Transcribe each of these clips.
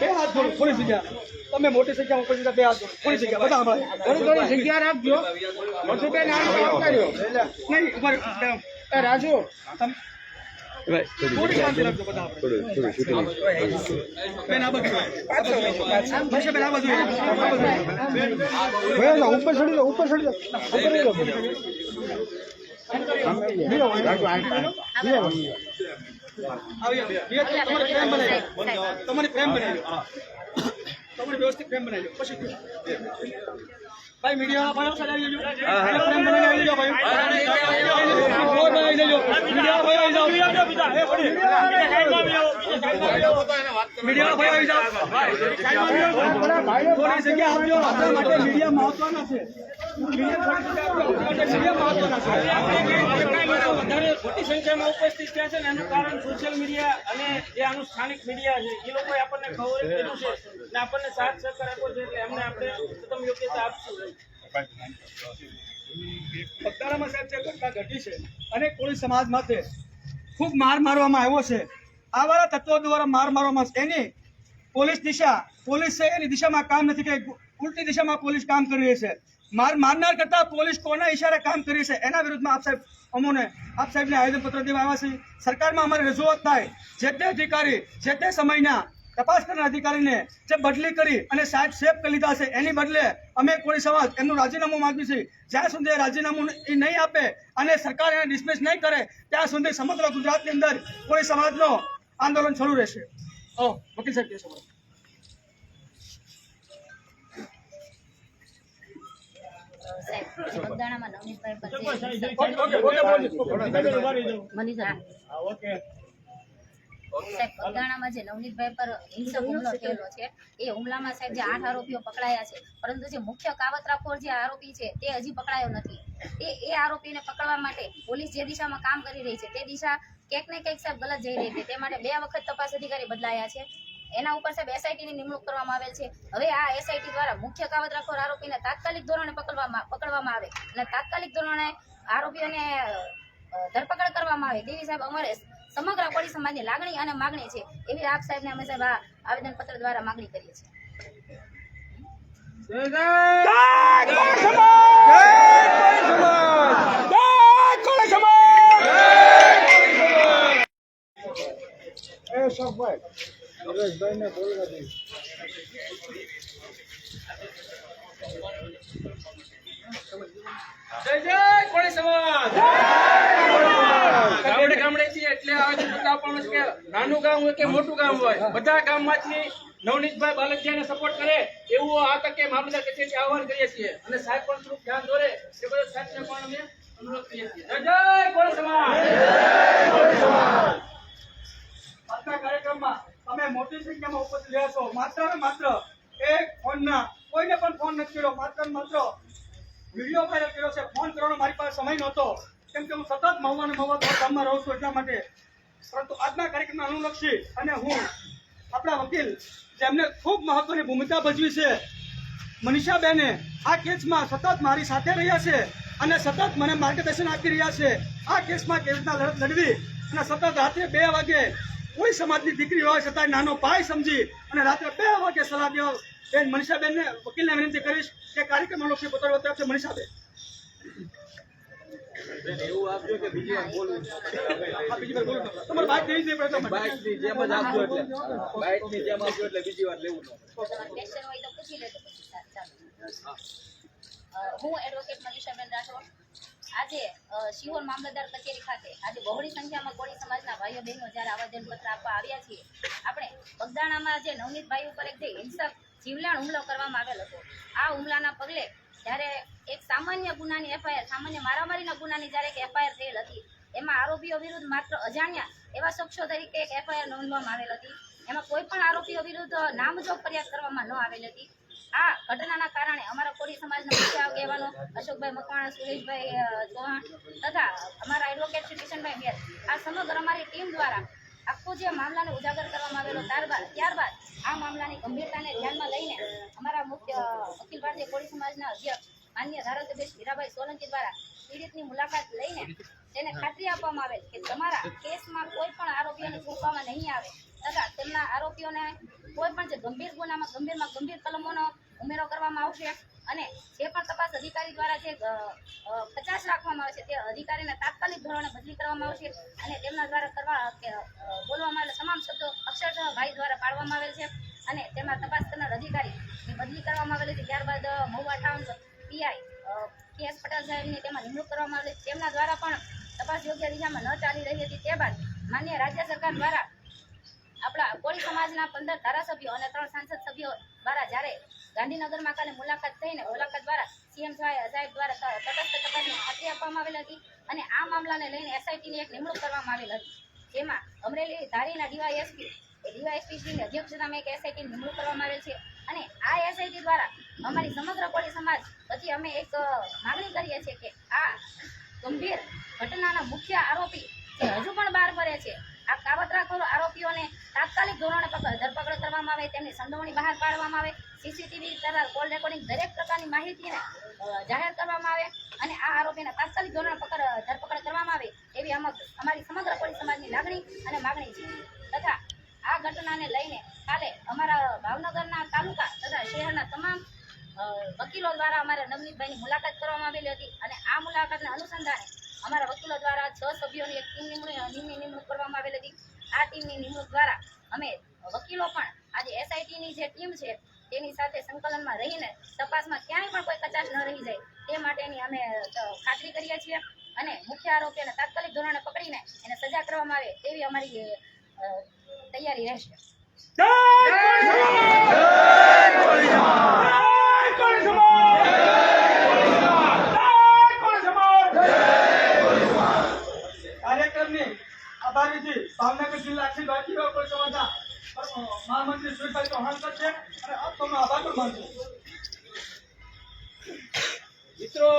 બે હાથ જોડો થોડી જગ્યા. તમે મોટી સંખ્યા ઉપર જગ્યા બે હાથ જોડો. થોડી જગ્યા બધા થોડી થોડી જગ્યા રાખજો. મોટું કઈ નામ કર્યો નહીં ઉપર એ રાજુ થોડી શાંતિ રાખજો બધા બેન આ બાજુ બેન. આ બાજુ ઉપર ચડી લો ઉપર ચડી લો આવી. ધીરે ધીરે તમારે બનાવી તમારી બનાવી વ્યવસ્થિત બનાવી પછી ભાઈ મીડિયા સાથે આવી જજો આવી જાઓ ભાઈ. જોર મીડિયા ભાઈ આવી જાઓ. મીડિયા ભાઈઓ આવી જાઓ થોડી જગ્યા આપજો. આપણા માટે મીડિયા મહત્વના છે. મીડિયા થોડી જગ્યા આપજો. આપણા માટે મીડિયા મહત્વના છે વધારે મોટી સંખ્યામાં ઉપસ્થિત થયા છે ને એનું કારણ સોશિયલ મીડિયા અને જે આનું સ્થાનિક મીડિયા છે એ લોકોએ આપણને ખબર કર્યું છે ને આપણને સાથ સહકાર આપ્યો છે એટલે એમને આપણે ઉત્તમ યોગ્યતા આપશું. બગદાણામાં સાહેબ જે ઘટના ઘટી છે. અને કોળી સમાજ માટે ખૂબ માર મારવામાં આવ્યો છે. આવાળા તત્વો દ્વારા માર મારવામાં એની પોલીસ દિશા પોલીસ છે એની દિશામાં કામ નથી કરી ઉલટી દિશામાં પોલીસ કામ કરી રહી છે. માર મારનાર કરતા પોલીસ કોના ઇશારે કામ કરી છે? એના વિરુદ્ધમાં આપ સાહેબ અમોને, આપ સાહેબને આવેદનપત્ર દેવા આવ્યા છે સરકારમાં અમારે રજૂઆત થાય. જે તે અધિકારી, જે તે સમયના તપાસ કરનાર અધિકારીને જે બદલી કરી અને સાહેબ સેફ કરી લીધા છે, એની બદલે અમે કોળી સમાજ એમનું રાજીનામું માગ્યું છે. જ્યાં સુધી રાજીનામું એ નહીં આપે અને સરકાર એને ડિસમિસ નહીં કરે, ત્યાં સુધી સમગ્ર ગુજરાતની અંદર કોળી સમાજનો આંદોલન શરૂ રહેશે. ઓ, વકીલ સાહેબ એ હુમલામાં સાહેબ જે આઠ આરોપીઓ પકડાયા છે પરંતુ જે મુખ્ય કાવતરાખોર જે આરોપી છે તે હજી પકડાયો નથી એ એ આરોપીને પકડવા માટે પોલીસ જે દિશામાં કામ કરી રહી છે તે દિશા ક્યાંક ને ક્યાંક સાહેબ ગલત જઈ રહી છે તે માટે બે વખત તપાસ અધિકારી બદલાયા છે? એના ઉપર સાહેબ એસઆઈટીની નિમણૂક કરવામાં આવેલ છે હવે આ એસઆઈટી દ્વારા મુખ્ય કાવતરાખોર આરોપીને તાત્કાલિક ધોરણે પકડવામાં પકડવામાં આવે અને તાત્કાલિક ધોરણે આરોપીઓને ધરપકડ કરવામાં આવે તેવી સાહેબ અમારે સમગ્ર કોળી સમાજની લાગણી અને માગણી છે એવી આપ સાહેબને અમે સાહેબ આ આવેદન પત્ર દ્વારા માગણી કરીએ છીએ સમાજ જય કોળી સમાજ! જય જય કોળી સમાજ! ગામડે ગામડે છીએ એટલે આજ પણ કે નાનું ગામ હોય કે મોટું ગામ હોય. બધા ગામમાંથી નવનીતભાઈ બાલકજીને સપોર્ટ કરે એવું આ તકે મામલતદાર કચેરી આહવાન કરીએ છીએ. અને સાહેબ પણ થોડુંક ધ્યાન દોરે એ બધા સાહેબને પણ અમે અનુરોધ કરીએ છીએ. જય જય કોળી સમાજ! આજના કાર્યક્રમમાં તમે મોટી સંખ્યામાં ઉપસ્થિત રહ્યા છો. માત્ર ને માત્ર એક ફોનના કોઈને પણ ફોન નથી કર્યો. માત્ર ને માત્ર વીડિયો વાયરલ કર્યો છે. ફોન કરવાનો મારી પાસે સમય નહોતો. કેમ કે હું સતત મહુવા મહુવા ગામમાં રહું છું એટલા માટે. પરંતુ આજના કાર્યક્રમને અનુલક્ષી અને હું આપણા વકીલ, જેમને ખૂબ મહત્વની ભૂમિકા ભજવી છે, મનીષાબેને આ કેસમાં સતત મારી સાથે રહ્યા છે અને સતત મને માર્ગદર્શન આપી રહ્યા છે. આ કેસમાં કેવી રીતના લડત લડવી અને સતત રાત્રે બે વાગે કોઈ સમાજની દીકરી હોય છતાં નાનો ભાઈ સમજી અને રાત્રે બે વાગે સલાહ દેવા. બેન મનીષાબેનને વકીલને વિનંતી કરીશ કે કાર્યક્રમ અનુલક્ષી પોતાનો તરફ છે મનીષાબેન. હા, બીજી વાર બોલો. તમારે વાત કેવી રીતે પડે? ક્વેશ્ચન હોય તો પૂછી લેજો પછી. સા- ચાલો. અ, હું એડવોકેટ મનીષાબેન રાઠોડ. આજે શિહોર મામલતદાર કચેરી ખાતે, આજે બહોળી સંખ્યામાં કોળી સમાજના ભાઈઓ બહેનો જ્યારે આવેદનપત્ર આપવા આવ્યા છીએ, આપણે બગદાણામાં જે નવનીતભાઈ ઉપર એક જે હિંસક જીવલેણ હુમલો કરવામાં આવેલ હતો, આ હુમલાના પગલે જ્યારે એક સામાન્ય ગુનાની એફઆઈઆર, સામાન્ય મારામારીના ગુનાની જ્યારે એક એફઆઈઆર થયેલ હતી, એમાં આરોપીઓ વિરુદ્ધ માત્ર અજાણ્યા એવા શખ્સો તરીકે એક એફઆઈઆર નોંધવામાં આવેલ હતી, એમાં કોઈ પણ આરોપીઓ વિરુદ્ધ નામજોગ ફરિયાદ કરવામાં ન આવેલ હતી આ ઘટનાના કારણે અમારા કોળી સમાજના મુખ્ય આગેવાનો અશોકભાઈ મકવાણા, સુરેશભાઈ ચૌહાણ તથા અમારા એડવોકેટ શ્રી કિશનભાઈ મેર. આ સમગ્ર અમારી ટીમ દ્વારા આખો જે મામલાને ઉજાગર કરવામાં આવેલો ત્યારબાદ ત્યારબાદ આ મામલાની ગંભીરતાને ધ્યાનમાં લઈને અમારા મુખ્ય અખિલ ભારતીય કોળી સમાજના અધ્યક્ષ માન્ય ધારાસભ્ય હીરાભાઈ સોલંકી દ્વારા પીડિતની મુલાકાત લઈને તેને ખાતરી આપવામાં આવેલ કે તમારા કેસમાં કોઈ પણ આરોપીઓને છોડવામાં નહીં આવે. તથા તેમના આરોપીઓને કોઈ પણ જે ગંભીર ગુનામાં ગંભીરમાં ગંભીર કલમોનો ઉમેરો કરવામાં આવશે અને જે પણ તપાસ અધિકારી દ્વારા જે પચાસ રાખવામાં આવે છે તે અધિકારીને તાત્કાલિક ધોરણે બદલી કરવામાં આવશે અને તેમના દ્વારા કરવા કે, બોલવામાં આવેલા તમામ શબ્દો અક્ષરશઃ ભાઈ દ્વારા પાડવામાં આવેલ છે અને તેમાં તપાસ કરનાર અધિકારીની બદલી કરવામાં આવેલી છે. ત્યારબાદ Mahuva town PI K S Patel સાહેબની તેમાં નિમણૂક કરવામાં આવેલી તેમના દ્વારા પણ તપાસ યોગ્ય દિશામાં ન ચાલી રહી હતી. તે બાદ માન્ય રાજ્ય સરકાર દ્વારા આપણા કોળી સમાજના પંદર ધારાસભ્યો અને ત્રણ સાંસદ સભ્યો દ્વારા જ્યારે ગાંધીનગરમાં કાલે મુલાકાત થઈને મુલાકાત દ્વારા સીએમ સાહેબ દ્વારા તટસ્થ તપાસની ખાતરી આપવામાં આવેલ હતી અને આ મામલાને લઈને એસઆઈટીની એક નિમણૂક કરવામાં આવેલ હતી. જેમાં અમરેલી ધારીના ડીવાયએસપી ડીવાયએસપીની અધ્યક્ષતામાં એક એસઆઈટી નિમણૂક કરવામાં આવેલ છે અને આ એસઆઈટી દ્વારા અમારી સમગ્ર કોળી સમાજ વતી અમે એક માગણી કરીએ છીએ કે આ ગંભીર ઘટનાના મુખ્ય આરોપી હજુ પણ બહાર ફરે છે આ કાવતરાખોર આરોપીઓને તાત્કાલિક ધોરણે પકડ, ધરપકડ કરવામાં આવે, તેમની સંડોવણી બહાર પાડવામાં આવે સીસીટીવી તથા કોલ રેકોર્ડિંગ દરેક પ્રકારની માહિતીને જાહેર કરવામાં આવે અને આ આરોપીને તાત્કાલિક ધોરણે પકડ, ધરપકડ કરવામાં આવે એવી અમારી સમગ્ર કોળી સમાજની લાગણી અને માગણી છે. તથા આ ઘટનાને લઈને કાલે અમારા ભાવનગરના તાલુકા તથા શહેરના તમામ વકીલો દ્વારા અમારા નવનીતભાઈની મુલાકાત કરવામાં આવેલી હતી અને આ મુલાકાતના અનુસંધાને અમારા વકીલો દ્વારા છ સભ્યોની એક ટીમની નિમણૂક કરવામાં આવેલી હતી. આ ટીમની નિમણૂક દ્વારા અમે વકીલો પણ આજે એસઆઈટીની જે ટીમ છે તેની સાથે સંકલનમાં રહીને તપાસમાં ક્યાંય પણ કોઈ કચાશ ન રહી જાય. તે માટેની અમે ખાતરી કરીએ છીએ અને મુખ્ય આરોપીને તાત્કાલિક ધોરણે પકડીને એને સજા કરવામાં આવે તેવી અમારી તૈયારી રહેશે જય કોળી સમાજ જય કોળી સમાજ જય કોળી સમાજ કાર્યક્રમની આભાર વિધિ ભાવનગર જિલ્લાથી બાકી સમાજના અ, મહામંત્રી સુરભાઈ ચૌહાણ સર છે અને આપ તમને આભાર પણ માનજો. મિત્રો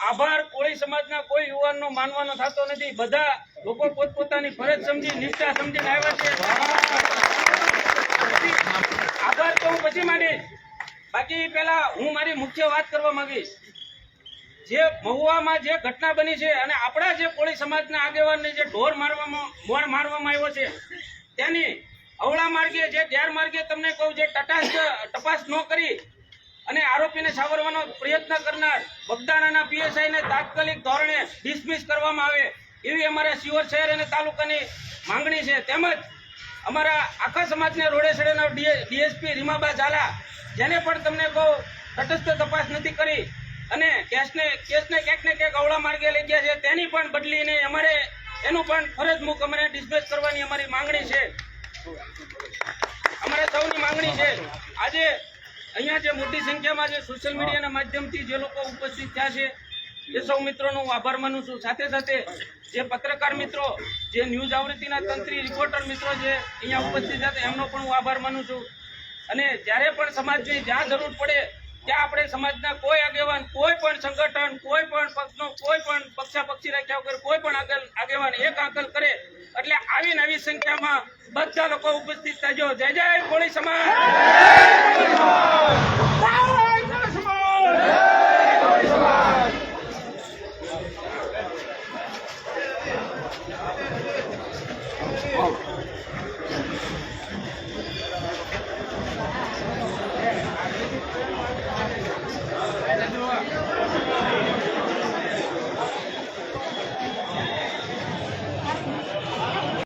આભાર કોળી સમાજના કોઈ યુવાનનો માનવાનો થતો નથી. બધા લોકો પોતપોતાની ફરજ સમજી નિષ્ઠા સમજીને આવ્યા છે. આભાર તો હું પછી માંડીશ બાકી પેલા હું મારી મુખ્ય વાત કરવા માંગીશ. જે મહુવામાં જે ઘટના બની છે અને આપણા જે કોળી સમાજના આગેવાનને જે ઢોર મારવામાં, મોર મારવામાં આવ્યો છે, તેની અવળા માર્ગે જે ગેરમાર્ગે તમને કહું, જે તટાસ તપાસ ન કરી અને આરોપીને સાવરવાનો પ્રયત્ન કરનાર બગદાણાના પીએસઆઈને તાત્કાલિક ધોરણે ડિસમિસ કરવામાં આવે એવી અમારા શિવર શહેર અને તાલુકાની માંગણી છે. તેમજ અમારા આખા સમાજને રોડે સડેના ડીએસપી રીમાબા ઝાલા, જેને પણ તમને કહું, તટસ્થ તપાસ નથી કરી. અને કેસને કેસને ક્યાંક ને ક્યાંક અવળા માર્ગે લઈ ગયા છે. તેની પણ બદલીને અમારે એનું પણ ફરજ મૂક. અમારે ડિસ્પેચ કરવાની અમારી માંગણી છે. અમારે સૌની માંગણી છે. આજે અહીંયા જે મોટી સંખ્યામાં જે સોશિયલ મીડિયાના માધ્યમથી જે લોકો ઉપસ્થિત થયા છે, એ સૌ મિત્રોનો હું આભાર માનું છું. સાથે સાથે જે પત્રકાર મિત્રો, જે ન્યૂઝ આવૃત્તિના તંત્રી રિપોર્ટર મિત્રો જે અહીંયા ઉપસ્થિત હતા, એમનો પણ હું આભાર માનું છું. અને જ્યારે પણ સમાજની જ્યાં જરૂર પડે ત્યાં આપણે સમાજના કોઈ આગેવાન, કોઈ પણ સંગઠન, કોઈ પણ પક્ષનો, કોઈ પણ પક્ષા પક્ષી રાખ્યા વગર કોઈ પણ આગળ આગેવાન એક આકલ કરે, એટલે આવી નવી સંખ્યામાં બધા લોકો ઉપસ્થિત થજો. જય જય કોળી સમાજ!